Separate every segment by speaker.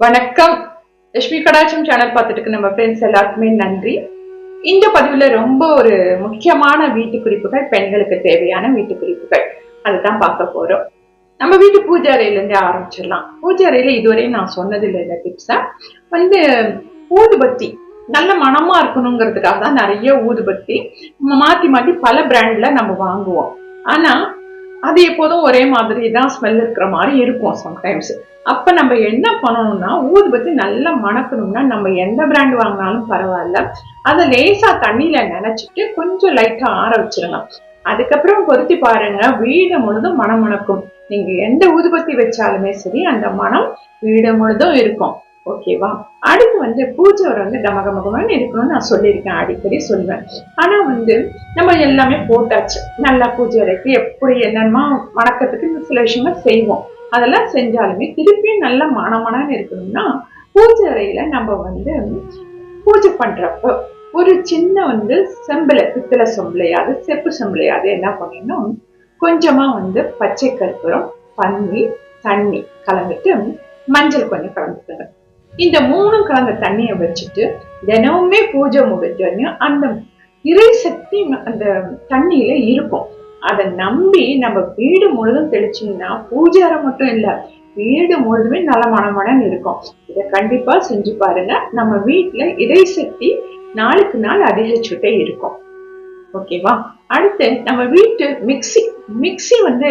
Speaker 1: வணக்கம். லட்சுமி கடாச்சம் சேனல் பார்த்துட்டு நம்ம ஃப்ரெண்ட்ஸ் எல்லாருக்குமே நன்றி. இந்த பதிவுல ரொம்ப ஒரு முக்கியமான வீட்டு குறிப்புகள் பெண்களுக்கு தேவையான வீட்டு குறிப்புகள். அதுதான் பார்க்க போறோம். நம்ம வீட்டு பூஜை அறையிலேருந்தே ஆரம்பிச்சிடலாம். பூஜை அறையில் இதுவரையும் நான் சொன்னது இந்த டிப்ஸை வந்து ஊதுபத்தி நல்ல மணமா இருக்கணுங்கிறதுக்காக தான் நிறைய ஊதுபத்தி மாத்தி மாத்தி பல பிராண்ட்ல நம்ம வாங்குவோம். ஆனா அது எப்போதும் ஒரே மாதிரி தான் ஸ்மெல் இருக்கிற மாதிரி இருக்கும் சம்டைம்ஸ் அப்போ நம்ம என்ன பண்ணணும்னா ஊதுபத்தி நல்லா மணக்கணும்னா நம்ம எந்த பிராண்ட் வாங்கினாலும் பரவாயில்ல. அதை லேசாக தண்ணியில் நினைச்சிட்டு கொஞ்சம் லைட்டாக ஆற வச்சிருங்க. அதுக்கப்புறம் பொருத்தி பாருங்க வீடு முழுதும் மனம் மணக்கும். நீங்க எந்த ஊதுபத்தி வச்சாலுமே சரி அந்த மனம் வீடு முழுதும் இருக்கும். ஓகேவா அடுத்து வந்து பூஜை வந்து கமகமகமான்னு இருக்கணும்னு நான் சொல்லியிருக்கேன். அடிக்கடி சொல்லுவேன் ஆனா வந்து நம்ம எல்லாமே போட்டாச்சு. நல்லா பூஜை அறைக்கு எப்படி என்னென்னமா வணக்கத்துக்கு சில விஷயங்கள் செய்வோம். அதெல்லாம் செஞ்சாலுமே திருப்பியும் நல்ல மனமனான்னு இருக்கணும்னா பூஜை அறையில நம்ம வந்து பூஜை பண்றப்போ ஒரு சின்ன வந்து செம்பலை பித்தளை செம்பிளையாது செப்பு செம்பிளையாது என்ன பண்ணணும் கொஞ்சமா வந்து பச்சை கற்பூரம் பன்னி தண்ணி கலந்துட்டு மஞ்சள் கொஞ்சம் கலந்துக்கணும். இந்த மூணும் கலந்த தண்ணியை வச்சுட்டு தினமுமே பூஜை முடிஞ்சோடனே அந்த இறை சக்தி அந்த தண்ணியில இருக்கும். அதை நம்பி நம்ம வீடு முழுதும் தெளிச்சோம்னா பூஜை மட்டும் இல்ல வீடு முழுதுமே நல்ல மனமனன் இருக்கும். இதை கண்டிப்பா செஞ்சு பாருங்க. நம்ம வீட்டுல இறை சக்தி நாளுக்கு நாள் அதிகரிச்சுட்டே இருக்கும். ஓகேவா? அடுத்து நம்ம வீட்டு மிக்சி. மிக்சி வந்து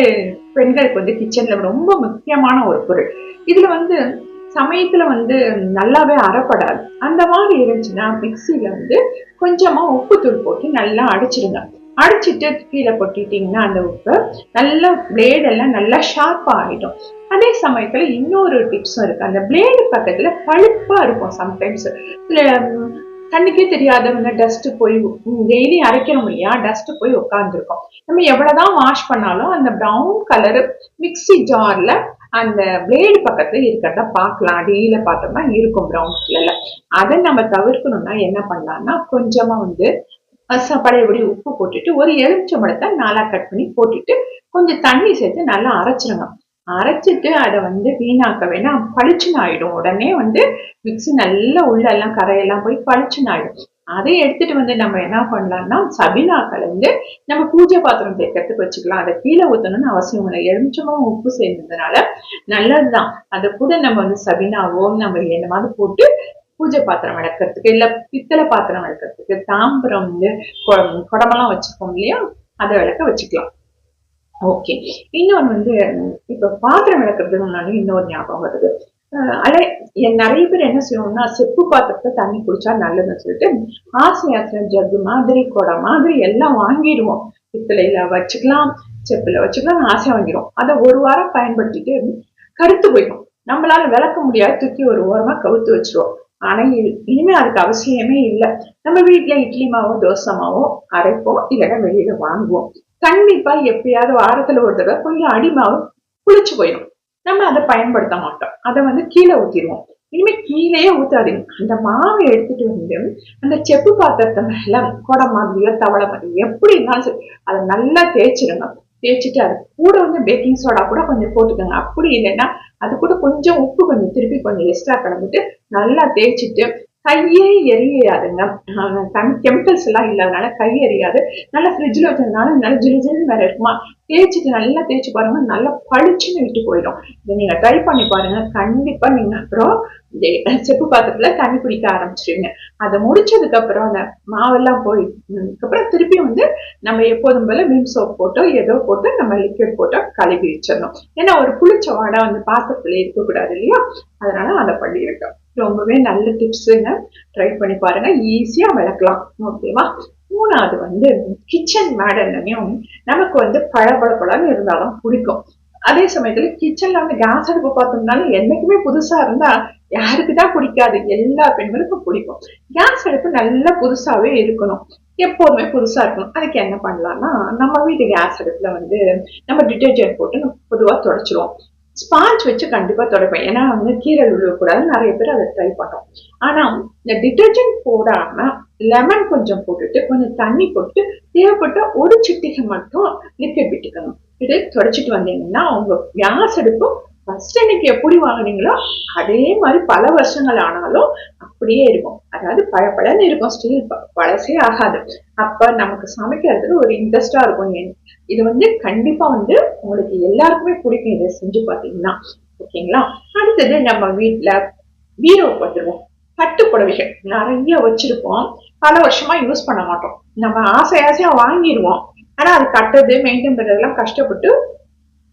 Speaker 1: பெண்களுக்கு வந்து கிச்சன்ல ரொம்ப முக்கியமான ஒரு பொருள். இதுல வந்து சமயத்துல வந்து நல்லாவே அறப்படாது. அந்த மாதிரி இருந்துச்சுன்னா மிக்சியில வந்து கொஞ்சமா உப்பு போட்டு நல்லா அடிச்சிடுங்க. அடிச்சிட்டு கீழே கொட்டிட்டீங்கன்னா அந்த உப்பு நல்ல பிளேடெல்லாம் நல்லா ஷார்ப்பாக ஆகிடும் அதே சமயத்தில் இன்னொரு டிப்ஸும் இருக்குது அந்த பிளேடு பக்கத்தில் பழுப்பாக இருக்கும் சம்டைம்ஸ் கண்ணுக்கே தெரியாதவங்க டஸ்ட்டு போய் டெய்லி அரைக்கிறோம் இல்லையா? டஸ்ட்டு போய் உட்காந்துருக்கோம் நம்ம எவ்வளோதான் வாஷ் பண்ணாலும் அந்த ப்ரௌன் கலரு மிக்சி ஜாரில் அந்த பிளேடு பக்கத்துல இருக்கிறத பார்க்கலாம். அடியில பார்த்தோம்னா இருக்கும் ப்ரௌன் கலர்ல அதை நம்ம தவிர்க்கணும்னா என்ன பண்ணலாம்னா கொஞ்சமா வந்து பழையபடி உப்பு போட்டுட்டு ஒரு எலுமிச்சம்பழத்தை நாளா கட் பண்ணி போட்டுட்டு கொஞ்சம் தண்ணி சேர்த்து நல்லா அரைச்சிருங்க. அரைச்சிட்டு அதை வந்து வீணாக்க வேணா பளிச்சுன்னு ஆயிடும். உடனே வந்து மிக்சி நல்லா உள்ள எல்லாம் கரையெல்லாம் போய் பளிச்சுன்னு ஆயிடும். அதை எடுத்துட்டு வந்து நம்ம என்ன பண்ணலாம்னா சபினா கலந்து நம்ம பூஜை பாத்திரம் தேக்கிறதுக்கு வச்சுக்கலாம். அதை கீழே ஊற்றணும்னு அவசியம் இல்லை. எலுமிச்சமும் உப்பு சேர்ந்ததுனால நல்லதுதான். அதை கூட நம்ம வந்து சபினாவோ நம்ம என்ன மாதிரி போட்டு பூஜை பாத்திரம் விளக்கிறதுக்கு இல்ல பித்தளை பாத்திரம் விளக்கிறதுக்கு தாம்பரம் வந்து குடமெல்லாம் வச்சிருக்கோம் இல்லையா? அதை விளக்க வச்சுக்கலாம். ஓகே. இன்னொன்று வந்து இப்போ பாத்திரம் விளக்குறதுன்னு இன்னொரு ஞாபகம் வருது. அலை நிறைய பேர் என்ன செய்வோம்னா செப்பு பாத்திரத்தை தண்ணி குடிச்சா நல்லதுன்னு சொல்லிட்டு ஆசை ஆசை ஜக்கு மாதிரி குடம் மாதிரி எல்லாம் வாங்கிடுவோம். பித்தளையில வச்சுக்கலாம் செப்புல வச்சுக்கலாம் ஆசை வாங்கிடுவோம். அதை ஒரு வாரம் பயன்படுத்திட்டு கருத்து போயிடும். நம்மளால விளக்க முடியாது தூக்கி ஒரு ஓரமா கவுத்து வச்சிருவோம். ஆனா இனிமே அதுக்கு அவசியமே இல்லை. நம்ம வீட்டுல இட்லி மாவோ தோசை மாவோ அரைப்போம் இல்லைன்னா வெளியில வாங்குவோம். கண்டிப்பா எப்பயாவது வாரத்துல ஒரு தடவை கொஞ்சம் அடிமாவும் புளிச்சு போயிடும். நம்ம அதை பயன்படுத்த மாட்டோம். அதை வந்து கீழே ஊற்றிடுவோம் இனிமே கீழேயே ஊத்தாதீங்க. அந்த மாவை எடுத்துட்டு வந்து அந்த செப்பு பாத்திரத்தை மேல குடம் மாதிரியோ தவளை மாதிரியோ எப்படி இருந்தாலும் சரி அதை நல்லா தேய்ச்சிருங்க. தேய்ச்சிட்டு அது கூட வந்து பேக்கிங் சோடா கூட கொஞ்சம் போட்டுக்கோங்க. அப்படி இல்லைன்னா அது கூட கொஞ்சம் உப்பு கொஞ்சம் திருப்பி கொஞ்சம் எக்ஸ்ட்ரா கலந்துட்டு நல்லா தேய்ச்சிட்டு கையே எரியாதுங்க தனி கெமிக்கல்ஸ் எல்லாம் இல்லாதனால கை எரியாது நல்லா ஃப்ரிட்ஜில் வச்சதுனால நல்லா ஜிலு ஜிலுன்னு வேற இருக்குமா? தேய்ச்சிட்டு நல்லா தேய்ச்சி பாருங்க. நல்லா பளிச்சுன்னு விட்டு போயிடும். இதை நீங்க ட்ரை பண்ணி பாருங்க. கண்டிப்பா நீங்க அப்புறம் செப்பு பாத்திரத்துல தண்ணி பிடிக்க ஆரம்பிச்சிருவீங்க. அதை முடிச்சதுக்கு அப்புறம் அந்த மாவெல்லாம் போய் அப்புறம் திருப்பி வந்து நம்ம எப்போதும் போல மீன் சோப் போட்டோ ஏதோ போட்டு நம்ம லிக்விட் போட்டோ கழுவி வச்சிடணும். ஏன்னா ஒரு புளிச்ச வாடை வந்து பாத்திரத்துல இருக்கக்கூடாது இல்லையா? அதனால அதை பண்ணியிருக்கோம். ரொம்பவே நல்ல டிப்ஸுங்க ட்ரை பண்ணி பாருங்க. ஈஸியாக விளக்கலாம். ஓகேவா மூணாவது வந்து கிச்சன் மேடன்னையும் நமக்கு வந்து பழபழப்பழன்னு இருந்தாலும் பிடிக்கும். அதே சமயத்துல கிச்சன்ல வந்து கேஸ் அடுப்பு பார்த்தோம்னாலும் என்னைக்குமே புதுசா இருந்தா யாருக்குதான் பிடிக்காது. எல்லா பெண்களுக்கும் பிடிக்கும். கேஸ் அடுப்பு நல்லா புதுசாவே இருக்கணும். எப்போதுமே புதுசா இருக்கணும். அதுக்கு என்ன பண்ணலாம்னா நம்ம வீட்டு கேஸ் அடுப்புல வந்து நம்ம டிட்டர்ஜென்ட் போட்டு நம்ம பொதுவாக தொடச்சிருவோம். ஸ்பாஞ்ச் வச்சு கண்டிப்பாக துடைப்பேன். ஏன்னா வந்து கீரல் விழுவக்கூடாது நிறைய பேர் அதை ட்ரை பண்ணோம். ஆனா இந்த டிட்டர்ஜென்ட் போடாம லெமன் கொஞ்சம் போட்டுட்டு கொஞ்சம் தண்ணி போட்டு தேவைப்பட்ட ஒரு சிட்டிகை மட்டும் லிக்விட் விட்டுக்கணும். இது தொடச்சிட்டு வந்தீங்கன்னா உங்கள் கேஸ் அடுப்பும் ஃபர்ஸ்ட் அன்னைக்கு எப்படி வாங்குனீங்களோ அதே மாதிரி பல வருஷங்கள் ஆனாலும் அப்படியே இருக்கும். அதாவது பழப்பழன்னு இருக்கும். ஸ்டீல் பழசே ஆகாது. அப்ப நமக்கு சமைக்கிறதுக்கு ஒரு இன்ட்ரெஸ்டா இருக்கும். இது வந்து கண்டிப்பா வந்து உங்களுக்கு எல்லாருக்குமே பிடிக்கும். இதை செஞ்சு பார்த்தீங்கன்னா. ஓகேங்களா? அடுத்தது நம்ம வீட்டுல பீரோ பார்த்துருவோம் பட்டு புடவைகள். நிறைய வச்சிருப்போம். பல வருஷமா யூஸ் பண்ண மாட்டோம். நம்ம ஆசை ஆசையா வாங்கிடுவோம். ஆனா அது கட்டுறது மெயின்டைன் பண்றதெல்லாம் கஷ்டப்பட்டு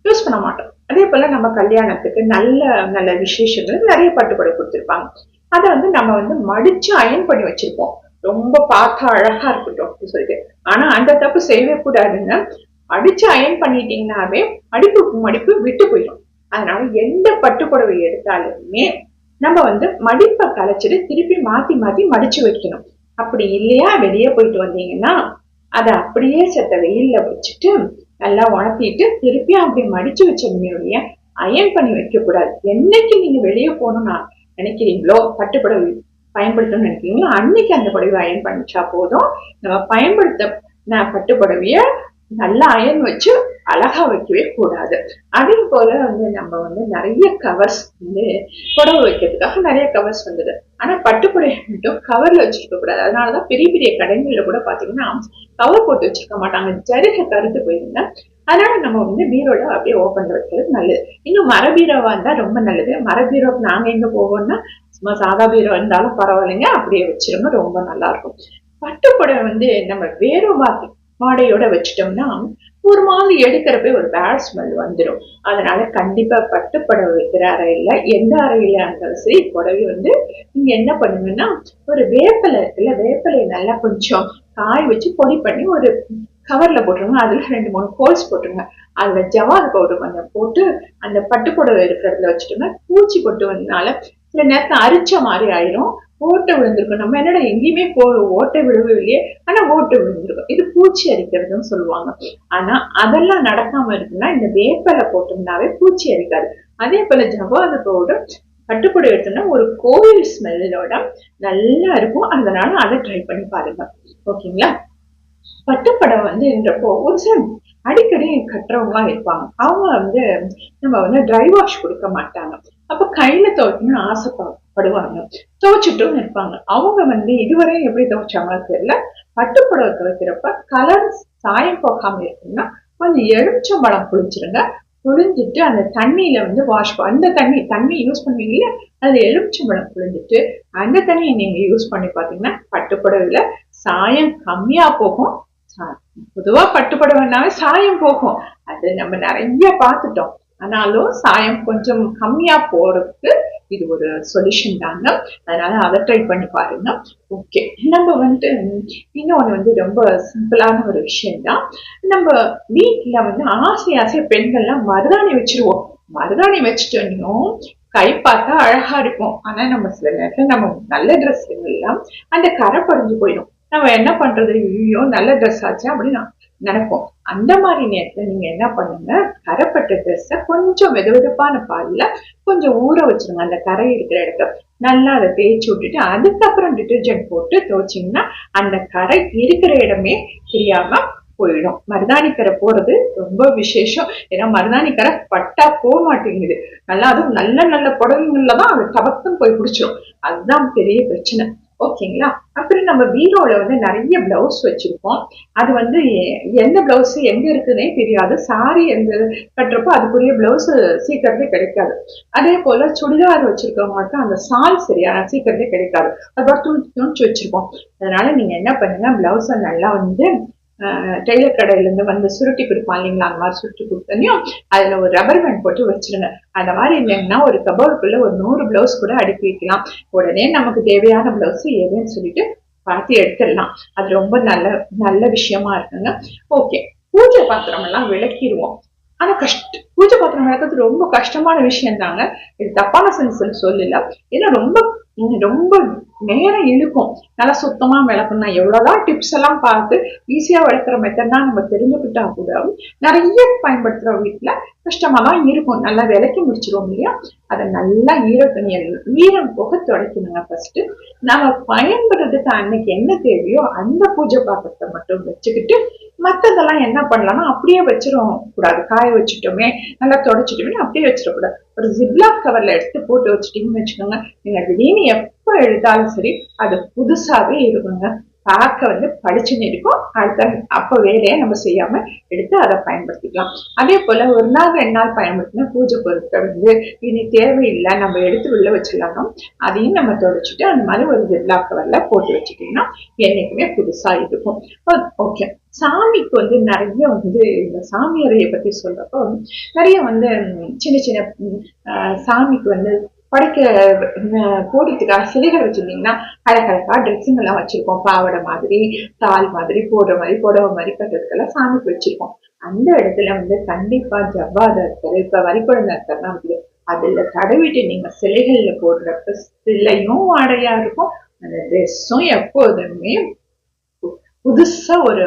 Speaker 1: யூஸ் பண்ண மாட்டோம். அதே போல நம்ம கல்யாணத்துக்கு நல்ல நல்ல விசேஷங்கள் நிறைய பட்டுப்படை கொடுத்துருப்பாங்க. அதை வந்து நம்ம வந்து மடிச்சு அயன் பண்ணி வச்சிருப்போம். ரொம்ப பார்த்தா அழகா இருக்கட்டும் அப்படின்னு சொல்லிட்டு. ஆனா அந்த தப்பு செய்யவே கூடாதுன்னு அடிச்சு அயன் பண்ணிட்டீங்கன்னாவே அடிப்பு மடிப்பு விட்டு போயிடும். அதனால எந்த பட்டுப்புடவை எடுத்தாலுமே நம்ம வந்து மடிப்பை கலைச்சிட்டு திருப்பி மாத்தி மாத்தி மடிச்சு வைக்கணும். அப்படி இல்லையா? வெளியே போயிட்டு வந்தீங்கன்னா அதை அப்படியே செத்த வெயில்ல வச்சுட்டு நல்லா உணர்த்திட்டு திருப்பி அப்படி மடிச்சு வச்சிருந்தீங்க அயன் பண்ணி வைக்கக்கூடாது. என்னைக்கு நீங்க வெளியே போகணும்னா நினைக்கிறீங்களோ பட்டுப்புடவை பயன்படுத்தணும்னு நினைக்கிறீங்களோ அன்னைக்கு அந்த புடவை அயன் பண்ணிச்சா போதும். நம்ம பயன்படுத்த நான் பட்டுப்புடவைய நல்லா அயன் வச்சு அழகா வைக்கவே கூடாது. அதே போல வந்து நம்ம வந்து நிறைய கவர்ஸ் வந்து புடவை வைக்கிறதுக்காக நிறைய கவர்ஸ் வந்தது. ஆனா பட்டுப்புடைய மட்டும் கவர்ல வச்சிருக்க கூடாது. அதனாலதான் பெரிய பெரிய கடைகள்ல கூட பாத்தீங்கன்னா கவர் போட்டு வச்சிருக்க மாட்டாங்க. ஜருக கருத்து போயிருங்க அதனால நம்ம வந்து பீரோல அப்படியே ஓப்பன்ல வைக்கிறது நல்லது. இன்னும் மர பீரோவா இருந்தா ரொம்ப நல்லது. மர பீரோக்கு நாங்க எங்க போவோம்னா சும்மா சாதா பீரோ இருந்தாலும் பரவாயில்லைங்க. அப்படியே வச்சிருங்க ரொம்ப நல்லா இருக்கும். பட்டுப்புடவை வந்து நம்ம வேறு பார்த்து வாடையோட வச்சிட்டோம்னா ஒரு மாதிரி எடுக்கிறப்ப ஒரு பேட் ஸ்மெல் வந்துடும் அதனால கண்டிப்பா பட்டுப்படவை வைக்கிற அறையில எந்த அறையில இருந்தாலும் சரி புடவை வந்து நீங்க என்ன பண்ணுங்கன்னா ஒரு வேப்பலை இருக்குல்ல வேப்பலையை நல்லா கொஞ்சம் காய வச்சு பொடி பண்ணி ஒரு கவர்ல போட்டுருங்க. அதுல ரெண்டு மூணு கோல்ஸ் போட்டுருங்க. அதுல ஜவாது பவுடர் கொஞ்சம் போட்டு அந்த பட்டுப்புடவை இருக்கிறதுல வச்சுட்டோம்னா பூச்சி பொட்டு வந்தனால சில நேரத்தை அரிச்ச மாதிரி ஆயிரும். ஓட்டை விழுந்திருக்கும். நம்ம என்னடா எங்கேயுமே போ ஓட்டை விழுவவில்லையே. ஆனா ஓட்டை விழுந்திருக்கும். இது பூச்சி அரிக்கிறதுன்னு சொல்லுவாங்க. ஆனா அதெல்லாம் நடக்காம இருக்குன்னா இந்த வேப்பலை போட்டோம்னாவே பூச்சி அரிக்காது. அதே போல ஜவாதத்தோட கட்டுப்படி எடுத்தோம்னா ஒரு கோயில் ஸ்மெல்லோட நல்லா இருக்கும். அதனால அதை ட்ரை பண்ணி பாருங்க. ஓகேங்களா? பட்டுப்படம் வந்து என்றப்போ ஒரு சில அடிக்கடி கட்டுறவங்களா இருப்பாங்க. அவங்க வந்து நம்ம வந்து ட்ரை வாஷ் கொடுக்க மாட்டாங்க. அப்ப கையில ஆசைப்படும் படுவாங்க. துவைச்சிட்டும் இருப்பாங்க அவங்க வந்து இதுவரை எப்படி துவைச்சாங்கன்னு தெரியல. பட்டுப்புடவை துவைக்கிறப்ப கலர் சாயம் போகாம இருக்குன்னா கொஞ்சம் எலுமிச்சம்பழம் புளிச்சிருங்க புழிஞ்சிட்டு அந்த தண்ணியில வந்து வாஷ் அந்த தண்ணி தண்ணி யூஸ் பண்ணுவீங்கல்ல அதுல எலுமிச்சம்பழம் புழிஞ்சிட்டு அந்த தண்ணியை நீங்க யூஸ் பண்ணி பார்த்தீங்கன்னா பட்டுப்புடவையில சாயம் கம்மியா போகும். பொதுவா பட்டுப்புடவைனாவே சாயம் போகும். அது நம்ம நிறைய பார்த்துட்டோம். ஆனாலும் சாயம் கொஞ்சம் கம்மியா போறதுக்கு இது ஒரு சொல்யூஷன் தாங்க அதனால அதை ட்ரை பண்ணி பாருங்க ஓகே நம்ம வந்துட்டு இன்னொன்று வந்து ரொம்ப சிம்பிளான ஒரு விஷயம் தான். நம்ம வீட்டில் வந்து ஆசை ஆசை பெண்கள்லாம் மருதாணி வச்சிருவோம். மருதாணி வச்சுட்டோம் கை பார்த்தா அழகா இருக்கும். ஆனா நம்ம சில நேரத்துல நம்ம நல்ல ட்ரெஸ் எல்லாம் அந்த கரை படிஞ்சு போயிடும். நம்ம என்ன பண்றது? ஐயோ நல்ல ட்ரெஸ் ஆச்சு அப்படின்னு நினைப்போம். அந்த மாதிரி நேரத்துல நீங்க என்ன பண்ணுங்க? கரைப்பட்ட ட்ரெஸ்ஸ கொஞ்சம் வெது வெதுப்பான பால்ல கொஞ்சம் ஊற வச்சிருங்க. அந்த கரை இருக்கிற இடத்த நல்லா அதை தேய்ச்சி விட்டுட்டு அதுக்கப்புறம் டிட்டர்ஜென்ட் போட்டு துவைச்சிங்கன்னா அந்த கரை இருக்கிற இடமே தெரியாம போயிடும். மருதாணி கரை போறது ரொம்ப விசேஷம். ஏன்னா மருதாணி கரை பட்டா போக மாட்டேங்குது. நல்லா அதுவும் நல்ல நல்ல புடவைங்கள்ல தான் அது தபக்கம் போய் பிடிச்சிரும். அதுதான் பெரிய பிரச்சனை. ஓகேங்களா? அப்புறம் நம்ம பீரோல வந்து நிறைய பிளவுஸ் வச்சுருப்போம் அது வந்து எந்த பிளவுஸ் எங்க இருக்குன்னே தெரியாது. சாரி எந்த கட்டுறப்போ அதுக்குரிய பிளவுஸ் சீக்கிரமே கிடைக்காது. அதே போல சுடிதார் வச்சிருக்கவங்களுக்கு அந்த சால் சரியான சீக்கிரமே கிடைக்காது. அது துணி துணிச்சு வச்சுருப்போம். அதனால நீங்க என்ன பண்ணுங்க பிளவுஸை நல்லா வந்து டெய்லர் கடையிலேருந்து வந்து சுருட்டி கொடுப்பான் இல்லைங்களா? அந்த மாதிரி சுருட்டி கொடுத்தனையும் அதில் ஒரு ரப்பர் பேண்ட் போட்டு வச்சிருங்க. அந்த மாதிரி இல்லைங்கன்னா ஒரு கபோர்டுக்குள்ள ஒரு நூறு பிளவுஸ் கூட அடுக்கி வைக்கலாம். உடனே நமக்கு தேவையான பிளவுஸ் எதுன்னு சொல்லிட்டு பார்த்து எடுத்துடலாம். அது ரொம்ப நல்ல நல்ல விஷயமா இருக்குங்க. ஓகே பூஜை பாத்திரம் எல்லாம் விளக்கிடுவோம். ஆனா கஷ்ட பூஜை பாத்திரம் விளக்குறது ரொம்ப கஷ்டமான விஷயம் தாங்க இது தப்பான சென்ஸ் சொல்லல. ஏன்னா ரொம்ப ரொம்ப நேரம் இழுக்கும். நல்லா சுத்தமா விளக்கணும் எவ்வளவுதான் டிப்ஸ் எல்லாம் பார்த்து ஈஸியா விளக்குற மெத்தட்னா நம்ம தெரிஞ்சுக்கிட்டா கூட நிறைய பயன்படுத்துற வீட்டுல கஷ்டமா தான் இருக்கும். நல்லா விளக்கி முடிச்சிருவோம் இல்லையா? அதை நல்லா ஈர துணியை ஈரம் போக துடைக்கணுங்க ஃபர்ஸ்ட் நம்ம பயன்படுறதுக்கு அன்னைக்கு என்ன தேவையோ அந்த பூஜை பாத்திரத்தை மட்டும் வச்சுக்கிட்டு மற்றதெல்லாம் என்ன பண்ணலாம்னா அப்படியே வச்சிரும் கூடாது காய வச்சுட்டோமே நல்லா தொடச்சிட்டோமே அப்படியே வச்சிடக்கூடாது. ஒரு ஜிப்லாக் கவர்ல எடுத்து போட்டு வச்சுட்டீங்கன்னு வச்சுக்கோங்க. நீங்க திடீர்னு எப்போ எடுத்தாலும் சரி அது புதுசாவே இருக்குங்க. பார்க்க வந்து பளிச்சுன்னு இருக்கும். அடுத்த அப்போ வேலையை நம்ம செய்யாம எடுத்து அதை பயன்படுத்திக்கலாம். அதே போல ஒரு நாள் ரெண்டு நாள் பயன்படுத்தினா பூஜை பொருட்கள் வந்து இனி தேவையில்லை நம்ம எடுத்து உள்ள வச்சிடலாம். அதையும் நம்ம தொடச்சிட்டு அந்த மாதிரி ஒரு ஜிப்லா கவர்ல போட்டு வச்சுட்டீங்கன்னா என்னைக்குமே புதுசா இருக்கும். ஓகே சாமிக்கு வந்து நிறைய வந்து இந்த சாமியாரையை பத்தி சொல்றப்போ நிறைய வந்து சின்ன சின்ன சாமிக்கு வந்து படைக்க போடுறதுக்காக சிலைகள் வச்சிருந்தீங்கன்னா அழகழகா ட்ரெஸ்ஸுங்க எல்லாம் வச்சிருக்கோம் பாவடை மாதிரி தால் மாதிரி போடுற மாதிரி புடவை மாதிரி கட்டுறதுக்கெல்லாம் சாமிக்கு வச்சிருக்கோம் அந்த இடத்துல வந்து கண்டிப்பா ஜவ்வாதத்தர் இப்போ இப்ப வரிக்குழந்தை இருக்கிறதா வந்து அதுல தடவிட்டு நீங்க சிலைகள்ல போடுறப்ப சிலையும் வாடையா இருக்கும். அந்த ட்ரெஸ்ஸும் எப்போதுமே புதுசா ஒரு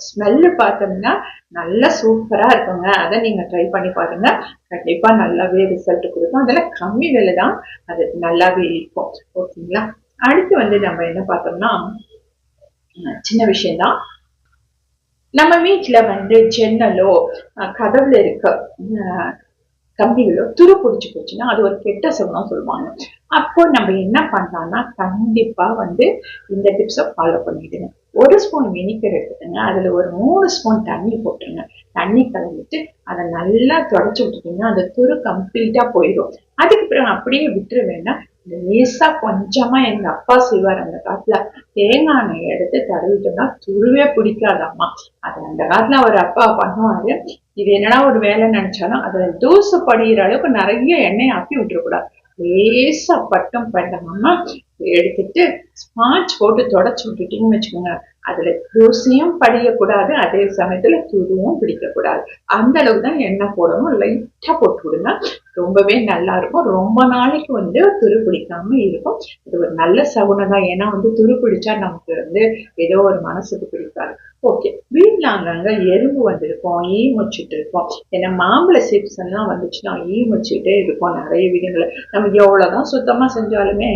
Speaker 1: ஸ்மெல்லு பார்த்தோம்னா நல்லா சூப்பரா இருக்குங்க. அதை நீங்க ட்ரை பண்ணி பாருங்க. கண்டிப்பா நல்லாவே ரிசல்ட் கொடுக்கும். அதெல்லாம் கம்மி விலை தான். அது நல்லாவே இருக்கும். ஓகேங்களா? அடுத்து வந்து நம்ம என்ன பார்த்தோம்னா சின்ன விஷயம்தான் நம்ம வீட்டுல வந்து ஜன்னலோ கதவுல இருக்க கம்பிகளோ துரு பிடிச்சி போச்சுன்னா அது ஒரு கெட்ட சகுனம் சொல்லுவாங்க. அப்போ நம்ம என்ன பண்ணலாம்னா கண்டிப்பா வந்து இந்த டிப்ஸை ஃபாலோ பண்ணிடுங்க. ஒரு ஸ்பூன் வினிகர் எடுத்துக்கோங்க. அதுல ஒரு மூணு ஸ்பூன் தண்ணி போட்டுருங்க. தண்ணி கலந்துட்டு அதை நல்லா தொடச்சி விட்டுட்டீங்கன்னா அந்த துரு கம்ப்ளீட்டாக போயிடும். அதுக்கு பிறகு அப்படியே விட்டுற வேண்டாம் லேசாக கொஞ்சமா எங்கள் அப்பா செய்வார் அந்த காலத்தில். தேங்காய் எண்ணெய் எடுத்து தடவிட்டோம்னா துருவே பிடிக்காதாம்மா. அது அந்த காலத்துல அவர் அப்பா பண்ணுவார். இது என்னடா ஒரு வேலை நினச்சாலும் அதில் தூசு படிகிற அளவுக்கு நிறைய எண்ணெய் ஆக்கி விட்டுறக்கூடாது. லேசா பட்டம் பண்ணாம எடுத்துட்டு ஸ்பாஞ்ச் போட்டு தொடச்சு விட்டுட்டீங்கன்னு வச்சுக்கோங்க. அதுல தூசியும் படியக்கூடாது அதே சமயத்துல துருவும் பிடிக்கக்கூடாது. அந்த அளவுக்கு தான் எண்ணெய் போடணும். லைட்டா போட்டு விடுங்க. ரொம்பவே நல்லா இருக்கும். ரொம்ப நாளைக்கு வந்து துரு பிடிக்காம இருக்கும். இது ஒரு நல்ல சகுனம் தான். ஏன்னா வந்து துரு பிடிச்சா நமக்கு வந்து ஏதோ ஒரு மனசுக்கு பிடிக்காது. ஓகே வீட்டில் அங்கங்க எறும்பு வந்திருக்கோம் ஈ முச்சிட்டு இருக்கோம். ஏன்னா மாம்பழ சிப்ஸ் எல்லாம் வந்துச்சுன்னா ஈ முச்சிட்டே இருக்கும் நிறைய வீடுகளை நம்ம எவ்வளவுதான் சுத்தமா செஞ்சாலுமே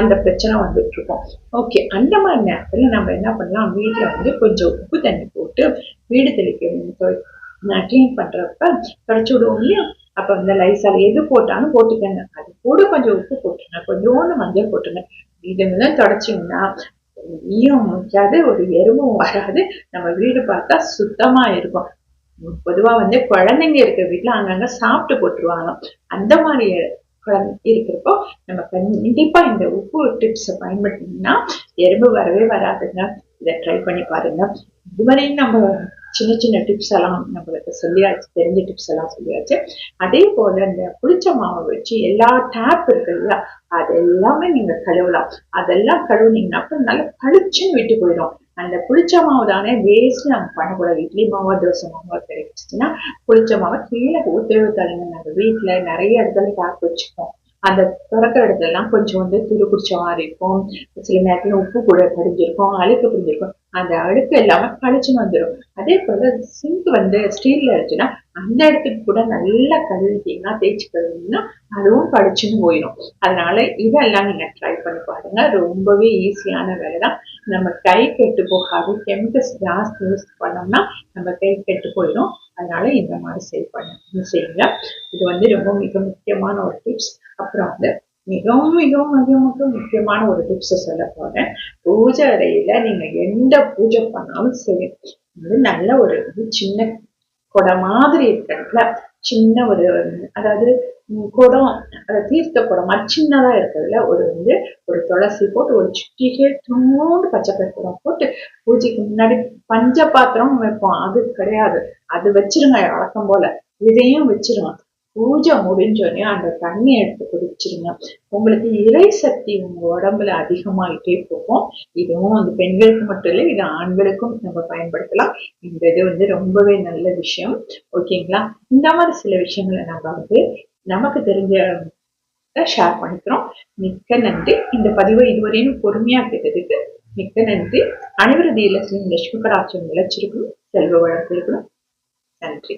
Speaker 1: அந்த பிரச்சனை வந்துட்டு இருக்கோம் ஓகே அந்த மாதிரி நேரத்துல நம்ம என்ன பண்ணலாம்? வீட்டுல வந்து கொஞ்சம் உப்பு தண்ணி போட்டு வீடு தெளிக்க க்ளீன் பண்றப்ப தொடச்சு விடுவோம் இல்லையா? அப்போ வந்து லைசால் எது போட்டாலும் போட்டுக்கங்க. அது கூட கொஞ்சம் உப்பு போட்டுருங்க. கொஞ்சோண்டு மஞ்சள் போட்டுருங்க. இது தொடச்சிங்கன்னா ஈயம் முடிக்காது ஒரு எறும்பும் வராது. நம்ம வீடு பார்த்தா சுத்தமா இருக்கும். பொதுவா வந்து குழந்தைங்க இருக்கிற வீட்டுல அங்கங்க சாப்பிட்டு போட்டுருவாங்க. அந்த மாதிரி குழந்தை இருக்கிறப்போ நம்ம கண்டிப்பா இந்த உப்பு டிப்ஸை பயன்படுத்தினீங்கன்னா எறும்பு வரவே வராதுங்க. இதை ட்ரை பண்ணி பாருங்க. இதுவரையும் நம்ம சின்ன சின்ன டிப்ஸ் எல்லாம் நம்மளுக்கு சொல்லியாச்சு தெரிஞ்ச டிப்ஸ் எல்லாம் சொல்லியாச்சு. அதே போல இந்த புளிச்ச மாவை வச்சு எல்லா டேப் இருக்கு இல்லையா அது எல்லாமே நீங்க கழுவலாம். அதெல்லாம் கழுவுனீங்கன்னா அப்புறம் நல்லா பளிச்சுன்னு விட்டு போயிடும். அந்த புளிச்ச மாவு தானே வேஸ்ட் நம்ம பண்ணக்கூடாது. இட்லி மாவா தோசை மாவா கிடைச்சிச்சுன்னா புளிச்ச மாவை கீழே ஊற்றவே ஊத்தாதுங்க நம்ம வீட்டுல நிறைய இடத்துல டேப் வச்சுப்போம். அந்த திறக்கிற இடத்துலலாம் கொஞ்சம் வந்து துரு பிடிச்ச மாதிரி இருக்கும். சில நேரத்துல உப்பு கூட படிஞ்சிருக்கும் அழுக்கு பிடிஞ்சிருக்கும் அந்த அழுக்கு எல்லாமே கழிச்சுன்னு வந்துடும் அதே போல சிங்க் வந்து ஸ்டீல்ல இருந்துச்சுன்னா அந்த இடத்துக்கு கூட நல்லா கழுவிட்டீங்கன்னா தேய்ச்சி கழுவிங்கன்னா அதுவும் கழிச்சுன்னு போயிடும் அதனால இதெல்லாம் நீங்க ட்ரை பண்ணி பாருங்க. ரொம்பவே ஈஸியான வேலை தான் நம்ம கை கெட்டு போகாது. கெமிக்கல்ஸ் ஜாஸ்தி யூஸ் பண்ணோம்னா நம்ம கை கெட்டு போயிடும். அதனால இந்த மாதிரி சேவ் பண்ண செய்யுங்க இது வந்து ரொம்ப மிக முக்கியமான ஒரு டிப்ஸ் அப்புறம் வந்து மிகவும் மிகவும் மிக மிக முக்கியமான ஒரு டிப்ஸை சொல்ல போறேன். பூஜை அறையில நீங்க எந்த பூஜை பண்ணாலும் சரி வந்து நல்ல ஒரு சின்ன கொடை மாதிரி இருக்கிறதுல சின்ன ஒரு அதாவது குடம் தீர்த்த குடம் மாதிரி இருக்கிறதுல ஒரு வந்து ஒரு துளசி போட்டு ஒரு சுட்டிகே தூண்டு பச்சை குடம் போட்டு பூஜைக்கு முன்னாடி பஞ்ச பாத்திரம் வைப்போம். அது கிடையாது. அது வச்சிருங்க வழக்கம் போல. இதையும் வச்சிருங்க. பூஜை முடிஞ்சோடனே அந்த தண்ணி எடுத்து குடிச்சிருங்க. உங்களுக்கு இறை சக்தி உங்க உடம்புல அதிகமாயிட்டே போகும். இதுவும் வந்து பெண்களுக்கு மட்டும் இல்லை இது ஆண்களுக்கும் நம்ம பயன்படுத்தலாம். இந்த இது வந்து ரொம்பவே நல்ல விஷயம். ஓகேங்களா? இந்த மாதிரி சில விஷயங்களை நம்ம வந்து நமக்கு தெரிஞ்ச ஷேர் பண்ணிக்கிறோம். மிக்க நன்றி. இந்த பதிவை இதுவரையும் பொறுமையா கேட்டதுக்கு மிக்க நன்றி. அனைவரது இல்லத்திலும் லட்சுமி கடாட்சியம் நிலைச்சிருக்கணும் செல்வ வளர்த்திருக்கணும் நன்றி.